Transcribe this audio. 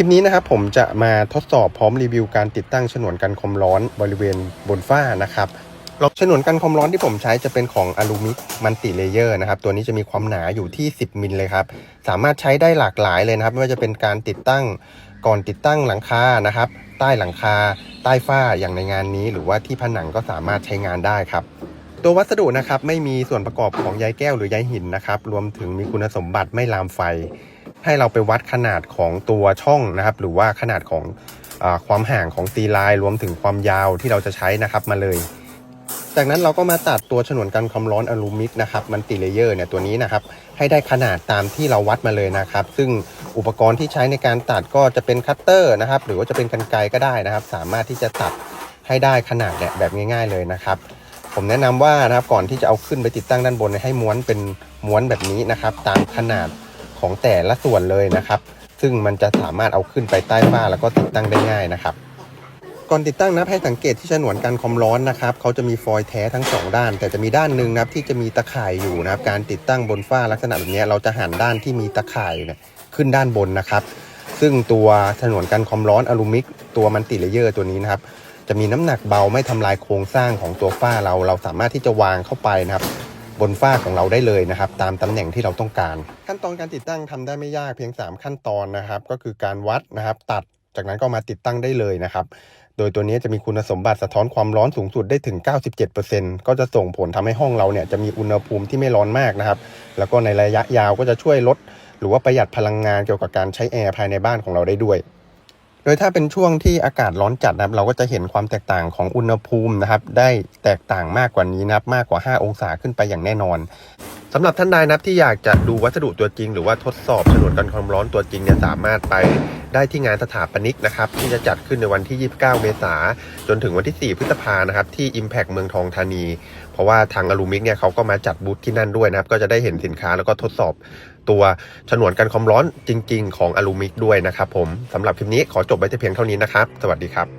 คลิปนี้นะครับผมจะมาทดสอบพร้อมรีวิวการติดตั้งฉนวนกันความร้อนบริเวณบนฝ้านะครับฉนวนกันความร้อนที่ผมใช้จะเป็นของอลูมิมันติเลเยอร์นะครับตัวนี้จะมีความหนาอยู่ที่ 10 มิลเลยครับสามารถใช้ได้หลากหลายเลยนะครับ ไม่ว่าจะเป็นการติดตั้งก่อนติดตั้งหลังคานะครับ ใต้หลังคา ใต้ฝ้าอย่างในงานนี้ หรือว่าที่ผนังก็สามารถใช้งานได้ครับ ตัววัสดุนะครับไม่มีส่วนประกอบของใยแก้วหรือใยหินนะครับรวมถึงมีคุณสมบัติไม่ลามไฟ ให้เราไปวัดขนาดของตัวช่องนะครับ หรือว่าขนาดของอความห่างของซีไลน์รวมถึงความยาวที่เราจะใช้นะครับมาเลย จากนั้นเราก็มาตัดตัวฉนวนกันความร้อนอลูมิกนะครับมันติเลเยอร์เนี่ยตัวนี้นะครับให้ได้ขนาดตามที่เราวัดมาเลยนะครับ ซึ่งอุปกรณ์ที่ใช้ในการตัดก็จะเป็นคัตเตอร์นะครับ หรือว่าจะเป็นกรรไกรก็ได้นะครับ สามารถที่จะตัดให้ได้ขนาดเนี่ยแบบง่าย ๆเลยนะครับ ผมแนะนำว่านะครับก่อนที่จะเอาขึ้นไปติดตั้งด้านบนให้ม้วนเป็นม้วนแบบนี้นะครับ ตามขนาดของแต่ละส่วนเลยนะครับ ซึ่งมันจะสามารถเอาขึ้นไปใต้ฝ้าแล้วก็ติดตั้งได้ง่ายนะครับ ก่อนติดตั้งนับให้สังเกตที่ฉนวนกันความร้อนนะครับเขาจะมีฟอยล์แท้ทั้งสองด้าน แต่จะมีด้านหนึ่งนะครับที่จะมีตะข่ายอยู่นะครับ การติดตั้งบนฝ้าลักษณะแบบนี้เราจะหันด้านที่มีตะข่ายเนี่ยขึ้นด้านบนนะครับ ซึ่งตัวฉนวนกันความร้อนอลูมิกตัวมันติเลเยอร์ตัวนี้นะครับ จะมีน้ำหนักเบาไม่ทำลายโครงสร้างของตัวฝ้าเรา เราสามารถที่จะวางเข้าไปนะครับ บนฝ้าของเราได้เลยนะครับ ตามตำแหน่งที่เราต้องการ ขั้นตอนการติดตั้งทำได้ไม่ยากเพียง 3 ขั้นตอนนะครับ ก็คือการวัดนะครับ ตัดจากนั้นก็มาติดตั้งได้เลยนะครับ โดยตัวนี้จะมีคุณสมบัติสะท้อนความร้อนสูงสุดได้ถึง 97%ก็จะส่งผลทำให้ห้องเราเนี่ยจะมีอุณหภูมิที่ไม่ร้อนมากนะครับ แล้วก็ในระยะยาวก็จะช่วยลด หรือว่าประหยัดพลังงานเกี่ยวกับการใช้แอร์ภายในบ้านของเราได้ด้วย ดยถ้าเป็นช่วงที่อากาศร้อนจัดนะครับ เราก็จะเห็นความแตกต่างของอุณหภูมินะครับ ได้แตกต่างมากกว่านี้นะครับ มากกว่า 5 องศาขึ้นไปอย่างแน่นอน สำหรับท่านใดนะครับที่อยากจะดูวัสดุตัวจริง หรือว่าทดสอบฉนวนกันความร้อนตัวจริงเนี่ยสามารถไปได้ที่งานสถาปนิกนะครับที่จะจัดขึ้นในวันที่ 29 เมษาจนถึงวันที่ 4 พฤษภานะครับที่ Impact เมืองทองธานี เพราะว่าทางอลูมิกเนี่ยเขาก็มาจัดบูธที่นั่นด้วยนะครับ ก็จะได้เห็นสินค้าแล้วก็ทดสอบตัวฉนวนกันความร้อนจริง ๆ ของอลูมิกด้วยนะครับผมสำหรับคลิปนี้ขอจบไว้แต่เพียงเท่านี้นะครับ สวัสดีครับ